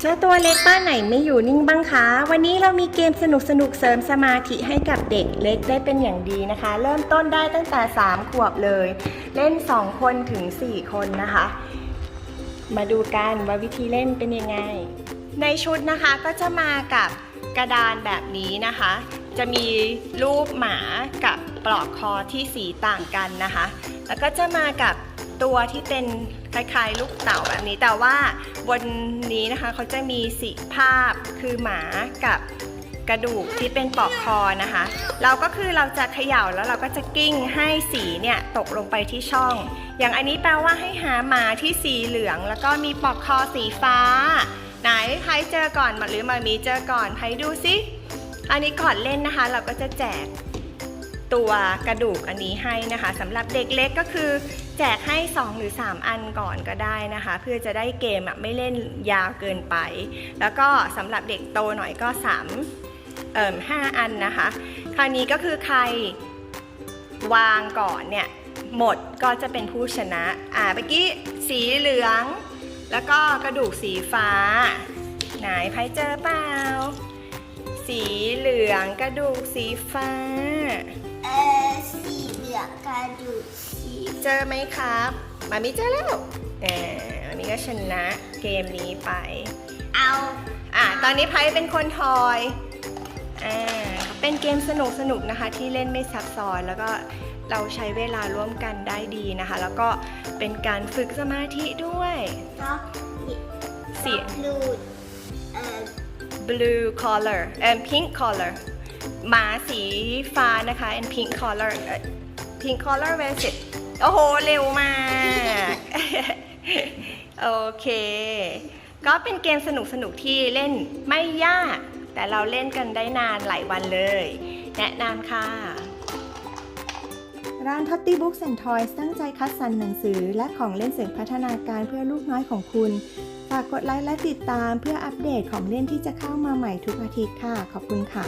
เจ้าตัวเล็กบ้านไหนไม่อยู่นิ่งบ้างคะ วันนี้เรามีเกมสนุกสนุกๆเสริมสมาธิให้กับเด็กเล็กได้เป็นอย่างดีนะคะ เริ่มต้นได้ตั้งแต่ 3 ขวบเลย เล่น 2 คนถึง 4 คนนะคะ มาดูกันว่าวิธีเล่นเป็นยังไง ในชุดนะคะก็จะมากับกระดานแบบนี้นะคะ จะมีรูปหมากับปลอกคอที่สีต่างกันนะคะ แล้วก็จะมากับ ตัวที่เป็นคล้ายๆ ลูกเต่าแบบนี้ แต่ว่าบนนี้นะคะเขาจะมีสีภาพคือหมากับกระดูกที่เป็นปลอกคอนะคะ เราก็คือเราจะเขย่าแล้วเราก็จะกิ้งให้สีเนี่ยตกลงไปที่ช่อง อย่างอันนี้แปลว่าให้หาหมาที่สีเหลือง แล้วก็มีปลอกคอสีฟ้า ไหนไพเจอก่อนหรือมามีเจอก่อนไพดูสิอันนี้ก่อนเล่นนะคะ เราก็จะแจก ตัวกระดูกอันนี้ให้นะคะสำหรับเด็กเล็กก็คือ แจกให้ 2 หรือ 3 อันก่อนก็ได้นะคะ เพื่อจะได้เกมอะไม่เล่นยาวเกินไป แล้วก็สำหรับเด็กโตหน่อยก็ 3 เอ่อ5อันนะคะ คราวนี้ก็คือใครวางก่อนเนี่ยหมดก็จะเป็นผู้ชนะ อ่าเมื่อกี้สีเหลือง แล้วก็กระดูกสีฟ้า ไหนไพเจอเปล่า สีเหลืองกระดูกสีฟ้า ออสีเหลืองกระดูกสีเจอไหมครับมามิเจอแล้วเออมามิก็ชนะเกมนี้ไป เอาอะตอนนี้ไพ่เป็นคนทอยอ่าเป็นเกมสนุกสนุกๆนะคะ ที่เล่นไม่ซับซ้อนแล้วก็เราใช้เวลาร่วมกันได้ดีนะคะ แล้วก็เป็นการฝึกสมาธิด้วย ก็เสียงลูดเออ blue color and pink color หมาสีฟ้านะคะ and pink color pink color w e s t โอ้โห เร็วมาก โอเค ก็เป็นเกมสนุกสนุกที่เล่นไม่ยาก แต่เราเล่นกันได้นานหลายวันเลย แนะนำค่ะ ร้าน Totty Books and Toys ตั้งใจคัดสรรหนังสือ และของเล่นเสริมพัฒนาการเพื่อลูกน้อยของคุณ ฝากกดไลค์และติดตามเพื่ออัปเดตของเล่นที่จะเข้ามาใหม่ทุกอาทิตย์ค่ะ ขอบคุณค่ะ